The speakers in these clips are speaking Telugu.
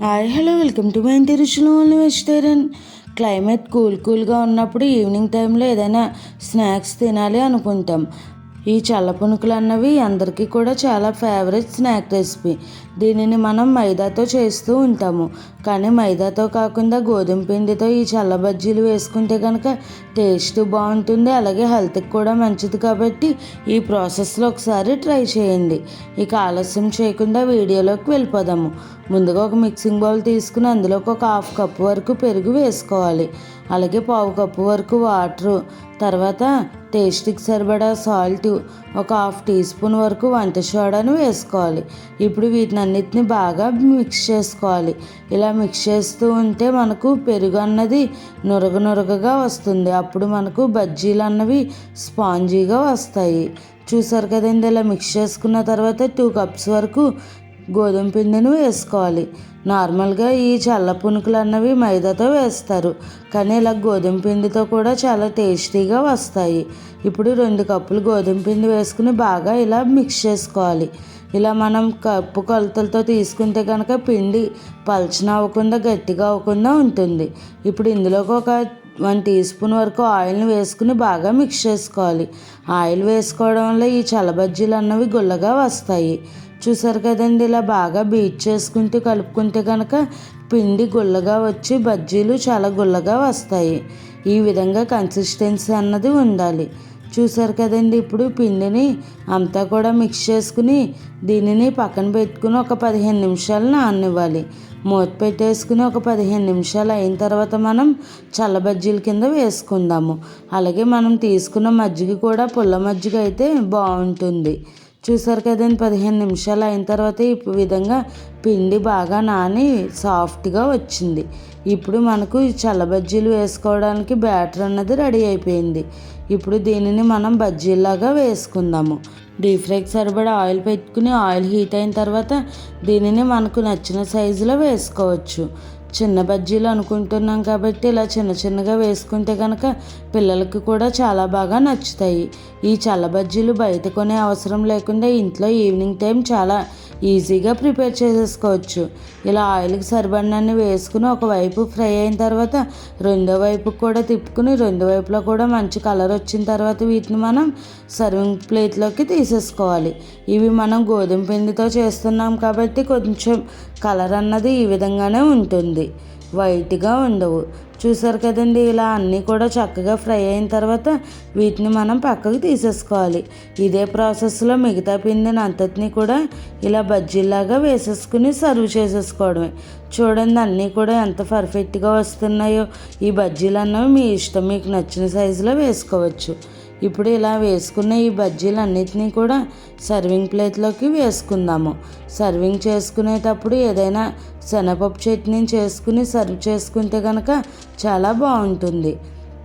Hi hello welcome to my ఇంటి రుచులు ఓన్లీ వెజిటేరియన్. క్లైమేట్ కూల్ కూల్గా ఉన్నప్పుడు ఈవినింగ్ టైంలో ఏదైనా స్నాక్స్ తినాలి అనుకుంటాం. ఈ చల్ల పునుకులు అన్నవి అందరికీ కూడా చాలా ఫేవరెట్ స్నాక్ రెసిపీ దీనిని మనం మైదాతో చేస్తూ ఉంటాము. కానీ మైదాతో కాకుండా గోధుమ పిండితో ఈ చల్ల బజ్జీలు వేసుకుంటే కనుక టేస్ట్ బాగుంటుంది. అలాగే హెల్త్కి కూడా మంచిది కాబట్టి ఈ ప్రాసెస్లో ఒకసారి ట్రై చేయండి. ఇక ఆలస్యం చేయకుండా వీడియోలోకి వెళ్ళిపోదాము. ముందుగా ఒక మిక్సింగ్ బౌల్ తీసుకుని అందులోకి ఒక హాఫ్ కప్ వరకు పెరుగు వేసుకోవాలి. అలాగే పావు కప్పు వరకు వాటరు తర్వాత టేస్ట్కి సరిపడా సాల్ట్ ఒక హాఫ్ టీ స్పూన్ వరకు వంట సోడాను వేసుకోవాలి. ఇప్పుడు వీటిని అన్నిటిని బాగా మిక్స్ చేసుకోవాలి. ఇలా మిక్స్ చేస్తూ ఉంటే మనకు పెరుగు అన్నది నురగ నురగగా వస్తుంది. అప్పుడు మనకు బజ్జీలు అన్నవి స్పాంజీగా వస్తాయి. చూసారు కదండి ఇలా మిక్స్ చేసుకున్న తర్వాత టూ కప్స్ వరకు గోధుమ పిండిని వేసుకోవాలి. నార్మల్గా ఈ చల్ల పునుకులు అన్నవి మైదాతో వేస్తారు. కానీ ఇలా గోధుమ పిండితో కూడా చాలా టేస్టీగా వస్తాయి. ఇప్పుడు రెండు కప్పులు గోధుమ పిండి వేసుకుని బాగా ఇలా మిక్స్ చేసుకోవాలి. ఇలా మనం కప్పు కొలతలతో తీసుకుంటే కనుక పిండి పలచన అవ్వకుండా గట్టిగా అవ్వకుండా ఉంటుంది. ఇప్పుడు ఇందులోకి ఒక వన్ టీ స్పూన్ వరకు ఆయిల్ని వేసుకుని బాగా మిక్స్ చేసుకోవాలి. ఆయిల్ వేసుకోవడం వల్ల ఈ చల్లబజ్జీలు అన్నవి గుల్లగా వస్తాయి. చూసారు కదండి ఇలా బాగా బీట్ చేసుకుంటూ కలుపుకుంటే కనుక పిండి గుల్లగా వచ్చి బజ్జీలు చాలా గుల్లగా వస్తాయి. ఈ విధంగా కన్సిస్టెన్సీ అన్నది ఉండాలి. చూసారు కదండి ఇప్పుడు పిండిని అంతా కూడా మిక్స్ చేసుకుని దీనిని పక్కన పెట్టుకుని ఒక పదిహేను నిమిషాలు నాననివ్వాలి. మూత పెట్టేసుకుని ఒక పదిహేను నిమిషాలు అయిన తర్వాత మనం చల్ల బజ్జీల కింద వేసుకుందాము. అలాగే మనం తీసుకున్న మజ్జిగ కూడా పుల్ల మజ్జిగ అయితే బాగుంటుంది. చూసారు కదండి పదిహేను నిమిషాలు అయిన తర్వాత ఈ విధంగా పిండి బాగా నాని సాఫ్ట్గా వచ్చింది. ఇప్పుడు మనకు చల్ల బజ్జీలు వేసుకోవడానికి బ్యాటర్ అన్నది రెడీ అయిపోయింది. ఇప్పుడు దీనిని మనం బజ్జీలాగా వేసుకుందాము. డీప్ ఫ్రైకి సరిపడా ఆయిల్ పెట్టుకుని ఆయిల్ హీట్ అయిన తర్వాత దీనిని మనకు నచ్చిన సైజులో వేసుకోవచ్చు. చిన్న బజ్జీలు అనుకుంటున్నాం కాబట్టి ఇలా చిన్న చిన్నగా వేసుకుంటే కనుక పిల్లలకి కూడా చాలా బాగా నచ్చుతాయి. ఈ చల్ల బజ్జీలు బయట కొనే అవసరం లేకుండా ఇంట్లో ఈవినింగ్ టైం చాలా ఈజీగా ప్రిపేర్ చేసేసుకోవచ్చు. ఇలా ఆయిల్కి సరిపడినన్ని వేసుకుని ఒకవైపు ఫ్రై అయిన తర్వాత రెండో వైపు కూడా తిప్పుకుని రెండు వైపులో కూడా మంచి కలర్ వచ్చిన తర్వాత వీటిని మనం సర్వింగ్ ప్లేట్లోకి తీసేసుకోవాలి. ఇవి మనం గోధుమ పిండితో చేస్తున్నాం కాబట్టి కొంచెం కలర్ అన్నది ఈ విధంగానే ఉంటుంది. వైట్గా ఉండవు. చూసారు కదండి ఇలా అన్నీ కూడా చక్కగా ఫ్రై అయిన తర్వాత వీటిని మనం పక్కకు తీసేసుకోవాలి. ఇదే ప్రాసెస్లో మిగతా పిండిని అంతటిని కూడా ఇలా బజ్జీలాగా వేసేసుకుని సర్వ్ చేసేసుకోవడమే. చూడండి అన్నీ కూడా ఎంత పర్ఫెక్ట్గా వస్తున్నాయో. ఈ బజ్జీలు అన్నవి మీ ఇష్టం మీకు నచ్చిన సైజులో వేసుకోవచ్చు. ఇప్పుడు ఇలా వేసుకున్న ఈ బజ్జీలు అన్నిటినీ కూడా సర్వింగ్ ప్లేట్లోకి వేసుకుందాము. సర్వింగ్ చేసుకునేటప్పుడు ఏదైనా శనగపప్పు చట్నీని చేసుకుని సర్వ్ చేసుకుంటే కనుక చాలా బాగుంటుంది.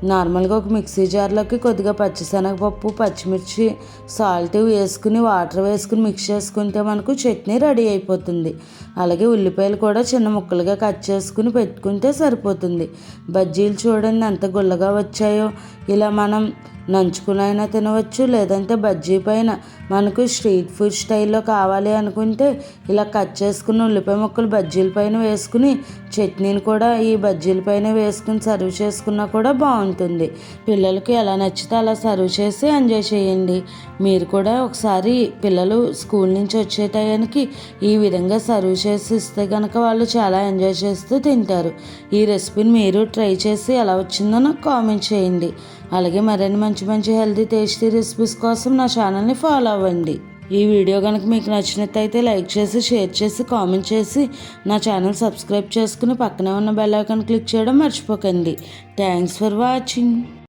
నార్మల్గా ఒక మిక్సీ జార్లోకి కొద్దిగా పచ్చిశనగపప్పు పచ్చిమిర్చి సాల్ట్ వేసుకుని వాటర్ వేసుకుని మిక్స్ చేసుకుంటే మనకు చట్నీ రెడీ అయిపోతుంది. అలాగే ఉల్లిపాయలు కూడా చిన్న ముక్కలుగా కట్ చేసుకుని పెట్టుకుంటే సరిపోతుంది. బజ్జీలు చూడండి ఎంత గుల్లగా వచ్చాయో. ఇలా మనం నంచుకునైనా తినవచ్చు లేదంటే బజ్జీ పైన. మనకు స్ట్రీట్ ఫుడ్ స్టైల్లో కావాలి అనుకుంటే ఇలా కట్ చేసుకున్న ఉల్లిపాయ ముక్కలు బజ్జీల పైన వేసుకుని చట్నీని కూడా ఈ బజ్జీల పైన వేసుకుని సర్వ్ చేసుకున్నా కూడా బాగుంటుంది. పిల్లలకి ఎలా నచ్చితే అలా సర్వ్ చేసి ఎంజాయ్ చేయండి. మీరు కూడా ఒకసారి పిల్లలు స్కూల్ నుంచి వచ్చే టయానికి ఈ విధంగా సర్వ్ చేసి ఇస్తే కనుక వాళ్ళు చాలా ఎంజాయ్ చేస్తూ తింటారు. ఈ రెసిపీని మీరు ట్రై చేసి ఎలా వచ్చిందో నాకు కామెంట్ చేయండి. అలాగే మరిన్ని మంచి మంచి మంచి హెల్తీ టేస్టీ రెసిపీస్ కోసం నా ఛానల్ని ఫాలో అవ్వండి. ఈ వీడియో కనుక మీకు నచ్చినట్టయితే లైక్ చేసి షేర్ చేసి కామెంట్ చేసి నా ఛానల్ సబ్స్క్రైబ్ చేసుకుని పక్కనే ఉన్న బెల్ ఐకాన్ క్లిక్ చేయడం మర్చిపోకండి. Thanks for watching.